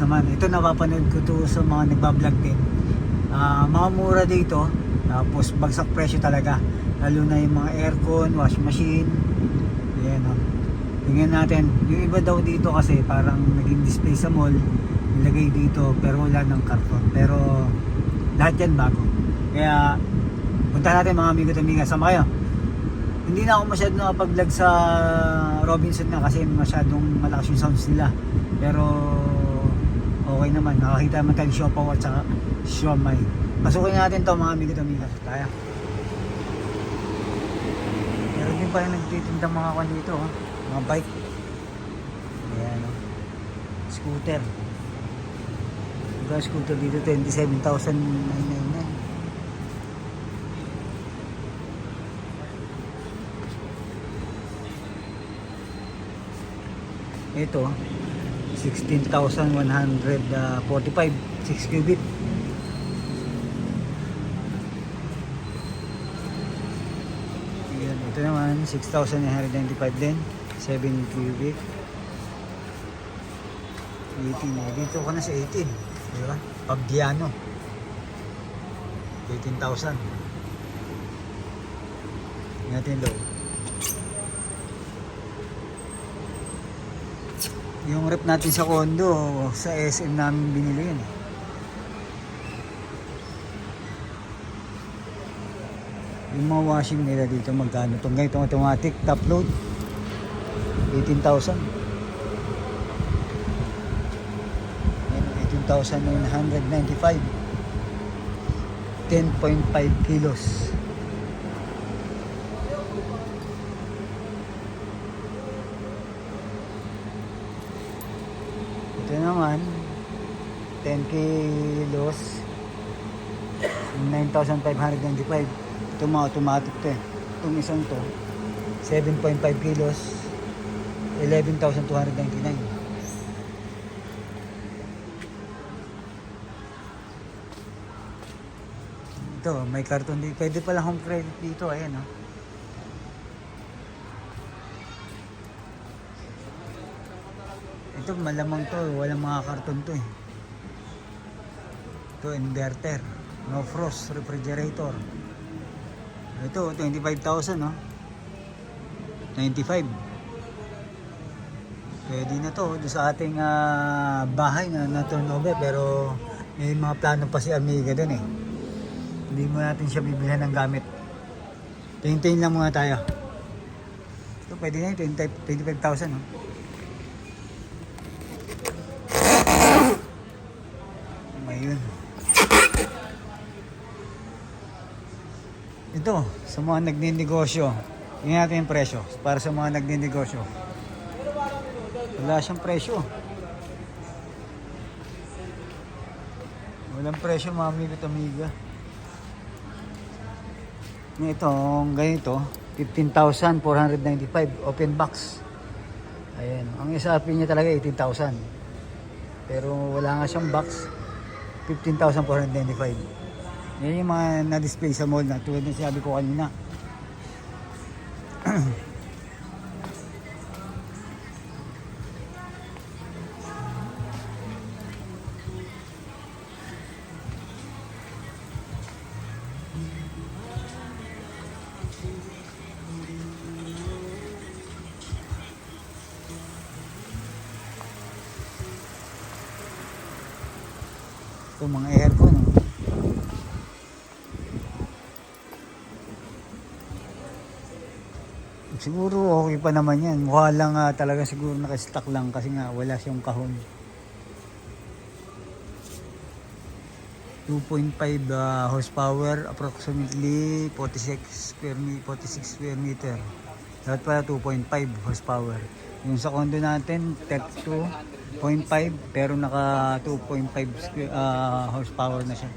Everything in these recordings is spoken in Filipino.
naman. Ito napapanood ko to sa mga nagbablog din. Ah, mga mura dito. Tapos bagsak presyo talaga. Lalo na yung mga aircon, wash machine. Ayan o. Tingnan natin. Yung iba daw dito kasi parang naging display sa mall. Nilagay dito pero wala ng karton. Pero lahat yan bago. Kaya punta natin mga amigo at amiga. Sama kayo. Hindi na ako masyado nakapag-vlog sa Robinson na kasi masyadong malakas yung sounds nila. Pero okay naman. Nakakita naman tayo Siopaw at saka Siomay. Pasukin natin to mga amigo at amiga. Kaya. Meron din pa yung nagtitinda mga kan dito. Oh. Mga bike. Ayan. Oh. Scooter. Yung scooter dito 27,999. Ito, 16,145 6 cubic. Ayan, ito naman 6,995 din 7 cubic 18 eh. Dito ko na sa 18 Di ba? Pagdiano 18,000 Tingnan natin yung Yung rep natin sa condo, sa SM namin binili yun. Yung mga washing nila dito, magkano itong ganitong automatic top load? 18,000. Yan, 18,995. 10.5 kilos. Ito naman, 10 kilos, 9,595. Ito mga automatic to eh. Itong isang to, 7.5 kilos, 11,299. Ito, may karton dito. Pwede pala home credit dito. Ayan, oh. Ito malamang to, walang mga karton to eh. Ito inverter, no frost refrigerator. Ito 25,000 no. 95. Pwede na to sa ating ah, bahay na na turnover pero may mga plano pa si Amiga doon eh. Hindi mo natin siya bibilhan ng gamit. Tingin-tingin lang muna tayo. Ito pwede na yun, 20 25,000 no. Ayun. Ito, sa mga nagninegosyo. Tingnan natin yung presyo para sa mga nagninegosyo. Wala siyang presyo. Walang presyo mga amigo at amiga. Itong ganito, 15,495 open box. Ayan, ang SRP niya talaga 18,000. Pero wala nga siyang box. 15,495. Yan yung mga na-display sa mall na tulad ng sinabi ko kanina. Ito mga aircon. Siguro okay pa naman yan. Mukha lang ah, talaga siguro nakastock lang kasi nga wala siyang kahon. 2.5 ah, horsepower, approximately 46 square, me- 46 square meter. Dapat pala 2.5 horsepower. Yung sa condo natin, 32.5 pero naka 2.5 square, ah, horsepower na siya.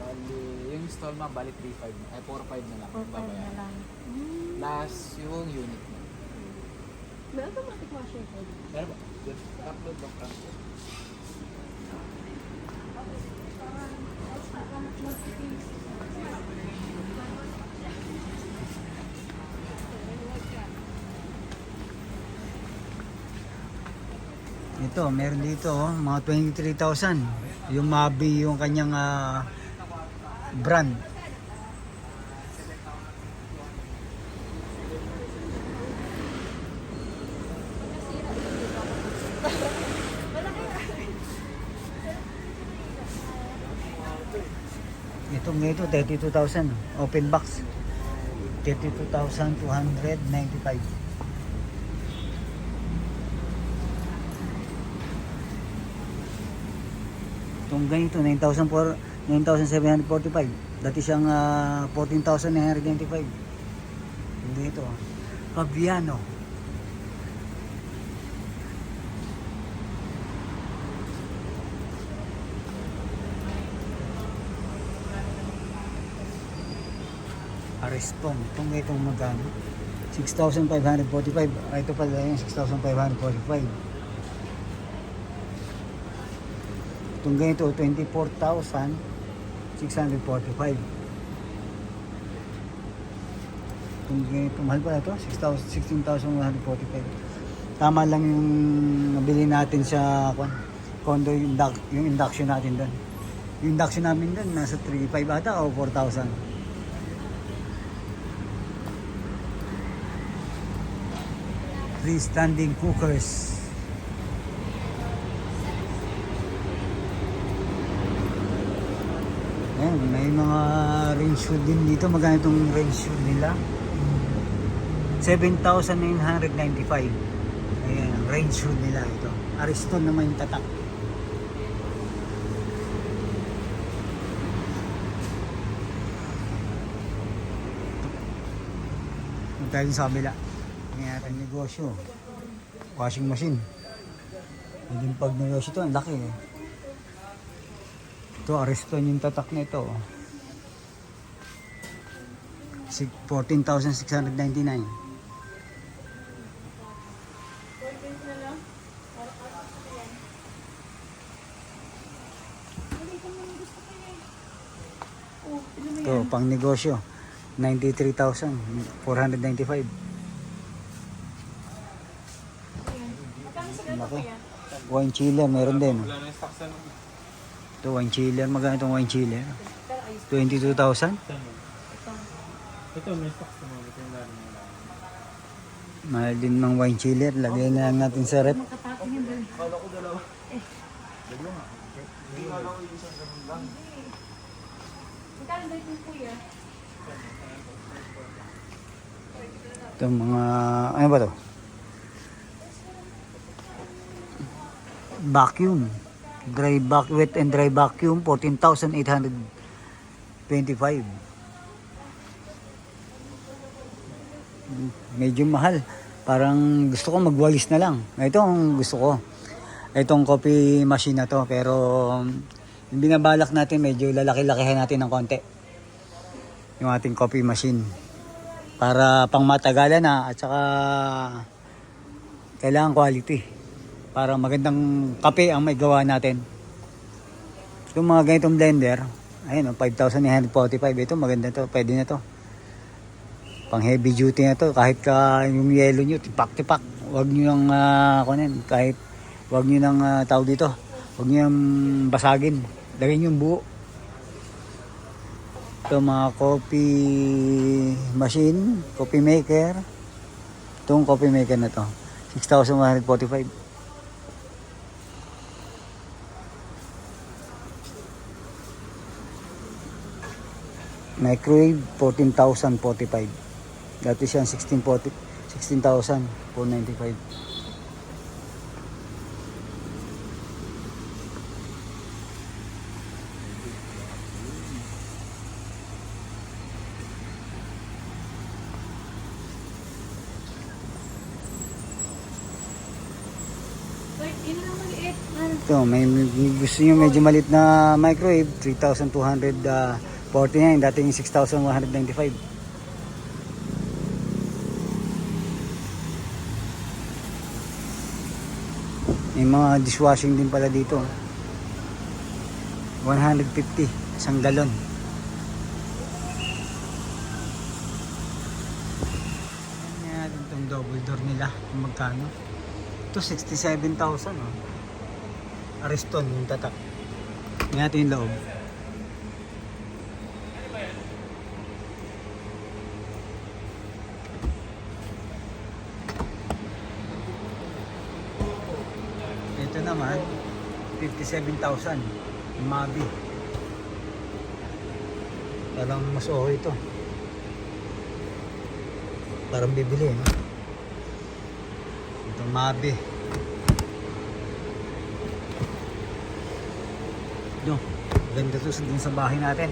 Bali, yung install ma, bali 3.5 na. Ay, 4.5 na lang. 4.5 na lang. Plus yung unit mo. May automatic washing head. Meron ba? Good. Upload ba transfer? Ito, meron dito, oh, mga 23,000. Yung Mabi, yung kanyang ah, brand. Itong ito, 32,000. Open box. 32,295. Itong ganito, 9,400 9,745. Dati siyang ah, 14,995. Yung ganito. ah. Fabiano. Areston. Itong ganitong magkano? 6,545. Ah, ito pala yung 6,545. Itong ganito, 24,645. Itong ganito, mahal pala ito, 6,000 16,145. Tama lang yung nabili natin sa kwan, condo, yung, yung induction natin doon. Yung induction namin doon, nasa 3,500 ata o 4,000. Freestanding cookers. Ayan, may mga range hood din dito. Magkano itong range hood nila? 7,995. Ayan, ang range hood nila ito. Ariston naman yung tatak. Punta tayo sa kabila. Natin negosyo. Washing machine. Yung pag negosyo ito, ang laki eh. Ito, Ariston yung tatak na ito. oh. Sig- 14,699. Ito, pang negosyo. 93,495. Laki. Wine chiller, meron din. Yung ano. Ito, wine chiller. Magkano itong wine chiller? 22,000? Ito, may stock sa mga. Ito yung lalo lang. Mahal din ng wine chiller. Lagay na lang natin sa rep. Kala ko dalawa. Magkano ba ito kuya? Ito mga, ano ba to? Vacuum. Dry vac, wet and dry vacuum, 14,825. Mm, Medyo mahal. Parang gusto ko magwalis na lang. Ito ang gusto ko. Itong coffee machine na to. Pero yung binabalak natin, medyo lalaki-lakihan natin ng konti. Yung ating coffee machine para pang matagalan na at saka kailangan quality para magandang kape ang may gawa natin. Yung mga ganitong blender, ayun, oh, 5,945. Ito maganda to, pwede na to. Pang heavy duty na to, kahit ka yung yellow nyo, tipak-tipak. Huwag nyo yung, uh, kunin, kahit huwag nyo nang uh, tawag dito. Huwag nyo yung basagin. Lagyan nyo yung buo. Ito mga coffee machine, coffee maker. Itong coffee maker na to. 6,145. Microwave, 14,045. Dati siyang 16,40 16,495. Wait, yun lang maliit. Ano? Ito, may, gusto nyo medyo malit na microwave, 3,249, dating 6,195. May mga dishwashing din pala dito. 150, isang galon. Yan natin itong double door nila, magkano. Ito 67,000 oh. Ariston yung tatak. Tingnan natin yung loob. Ito naman, 57,000. Mabi. Parang mas okay ito. Parang bibili, no? Ito Mabi. No, ganda to din sa bahay natin.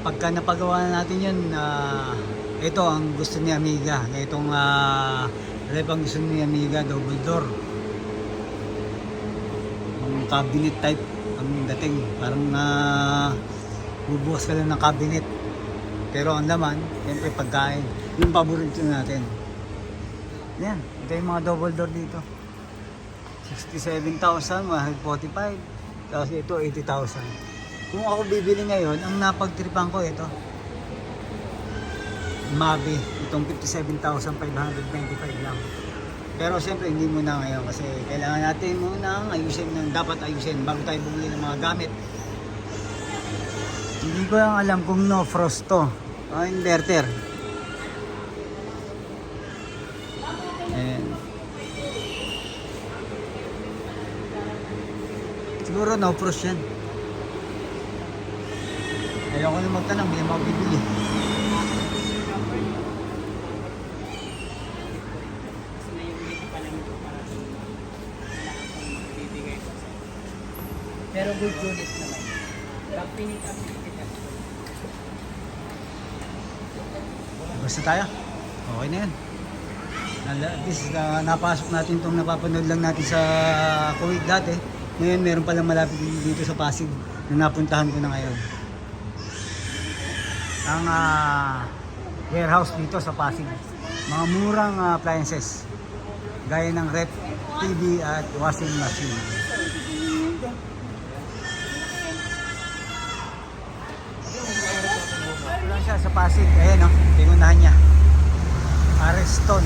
Pagka napagawa na natin yun, ah, ito ang gusto ni Amiga. Itong uh, rep ang gusto ni Amiga, double door. Cabinet type ang dating. Parang na bubukas ka lang ng cabinet. Pero ang laman, siyempre pagkain. Yung paborito natin. Yan, ito yung mga double door dito. 67,000, 145. Tapos ito, 80,000. Kung ako bibili ngayon, ang napagtripan ko ito. Mabi, itong 57,525 lang. Pero siyempre hindi muna ngayon kasi kailangan natin muna ayusin ng dapat ayusin bago tayo bumili ng mga gamit. Hindi ko lang alam kung no frost to. Ah, inverter. Ayan. Siguro no frost yan. Ayoko na magtanong, hindi mo bibili. Good unit naman. Pinik up. Basta tayo. Okay na yan. At least uh, napasok natin itong napapanood lang natin sa Kuwait dati. Ngayon meron palang malapit dito sa Pasig na napuntahan ko na ngayon. Ang ah, warehouse dito sa Pasig. Mga murang ah, appliances. Gaya ng rep, TV at washing machine. Pasig. Ayan o, tingunahan niya. Areston.